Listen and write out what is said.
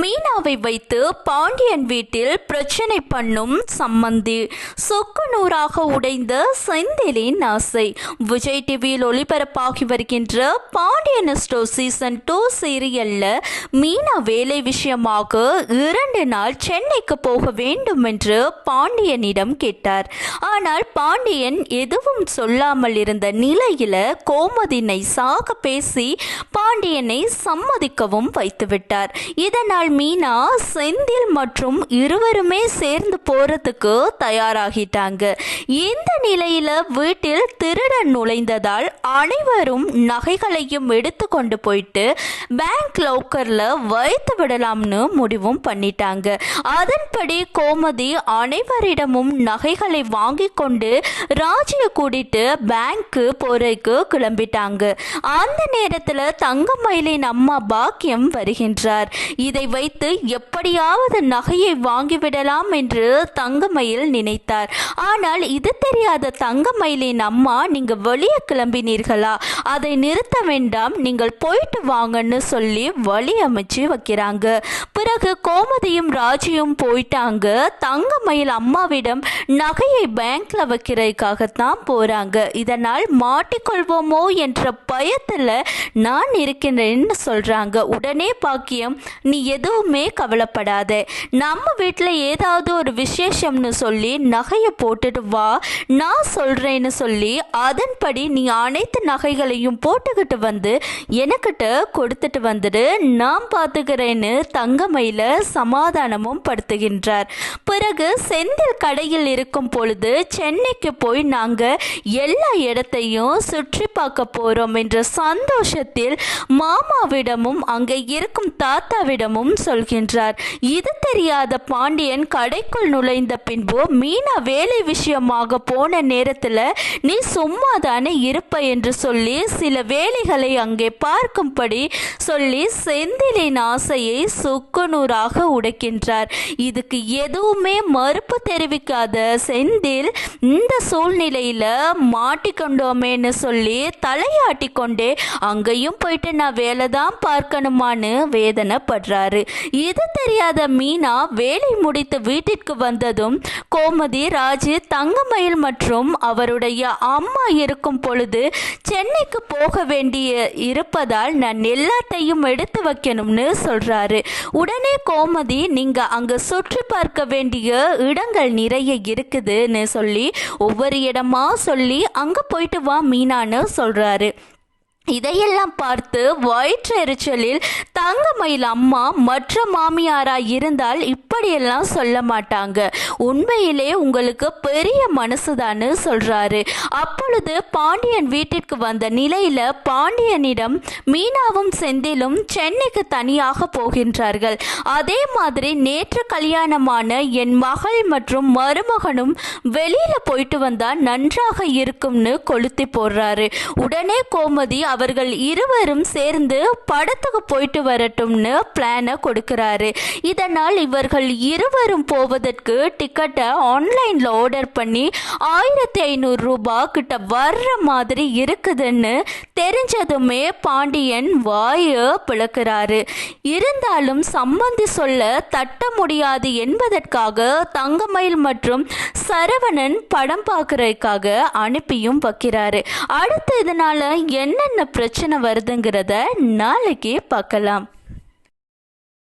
மீனாவை வைத்து பாண்டியன் வீட்டில் பிரச்சனை பண்ணும் சம்மந்தி சொக்கு நூறாக உடைந்த செந்திலின் ஆசை. விஜய் டிவியில் ஒளிபரப்பாகி வருகின்ற பாண்டியன் ஸ்டோ சீசன் டூ சீரியல்ல மீனா வேலை விஷயமாக இரண்டு நாள் சென்னைக்கு போக வேண்டும் என்று பாண்டியனிடம் கேட்டார். ஆனால் பாண்டியன் எதுவும் சொல்லாமல் இருந்த நிலையில கோமதினை சாக பேசி பாண்டியனை சம்மதிக்கவும் வைத்துவிட்டார். இதனால் மீனா செந்தில் மற்றும் இருவருமே சேர்ந்து போறதுக்கு தயாராகிட்டாங்க. இந்த நிலையில வீட்டில் திருடன் நுழைந்ததால் அனைவரும் நகைகளையும் எடுத்து கொண்டு போயிட்டு பேங்க் லோக்கர்ல வைத்து விடலாம்னு முடிவும் பண்ணிட்டாங்க. அதன்படி கோமதி அனைவரிடமும் நகைகளை வாங்கி கொண்டு ராஜியை கூட்டிட்டு பேங்க்கு போறதுக்கு கிளம்பிட்டாங்க. அந்த நேரத்துல தங்கமயிலின் அம்மா பாக்கியம் வருகின்றார். இதை வைத்து எப்படியாவது நகையை வாங்கிவிடலாம் என்று தங்கமயில் நினைத்தார். ஆனால் இது தெரியாத தங்கமயிலின் அம்மா நீங்க வெளியே கிளம்பினீர்களா? அதை நிறுத்த வேண்டாம். நீங்கள் போயிட்டு வாங்கன்னு சொல்லி வழி அமைச்சு வைக்கிறாங்க. பிறகு கோமதியும் ராஜியும் போயிட்டாங்க தங்கமயில் அம்மாவிடம் நகையை பேங்க்ல வைக்கிறதுக்காகத்தான் போறாங்க. இதனால் மாட்டிக்கொள்வோமோ என்ற பயத்துல நான் இருக்கின்றேன்னு சொல்றாங்க. உடனே பாக்கியம் நீ எதுவுமே கவலைப்படாத. நம்ம வீட்டில் ஏதாவது ஒரு விசேஷம்னு சொல்லி நகையை போட்டுட்டு வா. நான் சொல்றேன்னு சொல்லி அதன்படி நீ அனைத்து நகைகளையும் போட்டுக்கிட்டு வந்து எனக்கிட்ட கொடுத்துட்டு வந்துடு. நான் பார்த்துக்கிறேன்னு தங்கமயில சமாதானமும் படுத்துகின்றார். பிறகு செந்தில் கடையில் இருக்கும் பொழுது சென்னைக்கு போய் நாங்க எல்லா இடத்தையும் சுற்றி பார்க்க போறோம் என்ற சந்தோஷத்தில் மாமாவிடமும் அங்கே இருக்கும் தாத்தாவிடமும் சொல்கின்றார். இது தெரியாத பாண்டியன் கடைக்குள் நுழைந்த பின்பு மீனா வேலை விஷயமாக போன நேரத்தில் நீ சும்மா தானே இருப்ப? என்று சொல்லி சில வேலைகளை அங்கே பார்க்கும்படி சொல்லி செந்திலின் ஆசையை சுக்குநூறாக உடைக்கின்றார். இதுக்கு எதுவும் மறுப்பு தெரிவிக்காத செந்தில் இந்த சூழ்நிலையில மாட்டிக்கொண்டோமேன்னு சொல்லி தலையாட்டி கொண்டே அங்கேயும் போயிட்டு நான் வேலை தான் பார்க்கணுமான்னு வேதனைப்படுறாரு. இது தெரியாத மீனா வேலை முடித்து வீட்டிற்கு வந்ததும் கோமதி ராஜு தங்கமயில் மற்றும் அவருடைய அம்மா இருக்கும் பொழுது சென்னைக்கு போக வேண்டிய இருப்பதால் நான் எல்லாத்தையும் எடுத்து வைக்கணும்னு சொல்றாரு. உடனே கோமதி நீங்க அங்க சுற்றி பார்க்க வேண்டிய இடங்கள் நிறைய இருக்குதுன்னு சொல்லி ஒவ்வொரு இடமா சொல்லி அங்க போயிட்டு வா மீனான்னு சொல்றாரு. இதையெல்லாம் பார்த்து வயிற்றெரிச்சலில் தங்கமயில் அம்மா மற்ற மாமியாரா இருந்தால் இப்படியெல்லாம் சொல்ல மாட்டாங்க. உண்மையிலே உங்களுக்கு பெரிய மனசுதான்னு சொல்றாரு. அப்பொழுது பாண்டியன் வீட்டிற்கு வந்த நிலையில பாண்டியனிடம் மீனாவும் செந்திலும் சென்னைக்கு தனியாக போகின்றார்கள். அதே மாதிரி நேற்று கல்யாணமான என் மகள் மற்றும் மருமகனும் வெளியில போயிட்டு வந்தா நன்றாக இருக்கும்னு கொளுத்தி போடுறாரு. உடனே கோமதி அவர்கள் இருவரும் சேர்ந்து படத்துக்கு போயிட்டு வரட்டும்னு பிளானை கொடுக்கிறாரு. இதனால் இவர்கள் இருவரும் போவதற்கு டிக்கெட்டை ஆன்லைனில் ஆர்டர் பண்ணி ஆயிரத்தி ஐநூறு ரூபா கிட்ட வர்ற மாதிரி இருக்குதுன்னு தெரிஞ்சதுமே பாண்டியன் வாயை பிளக்கிறாரு. இருந்தாலும் சம்பந்தி சொல்ல தட்ட முடியாது என்பதற்காக தங்கமயில் மற்றும் சரவணன் படம் பார்க்கறதுக்காக அனுப்பியும் வைக்கிறாரு. அடுத்து இதனால என்னென்ன பிரச்சனை வருதுங்கிறத நாளைக்கே பார்க்கலாம்.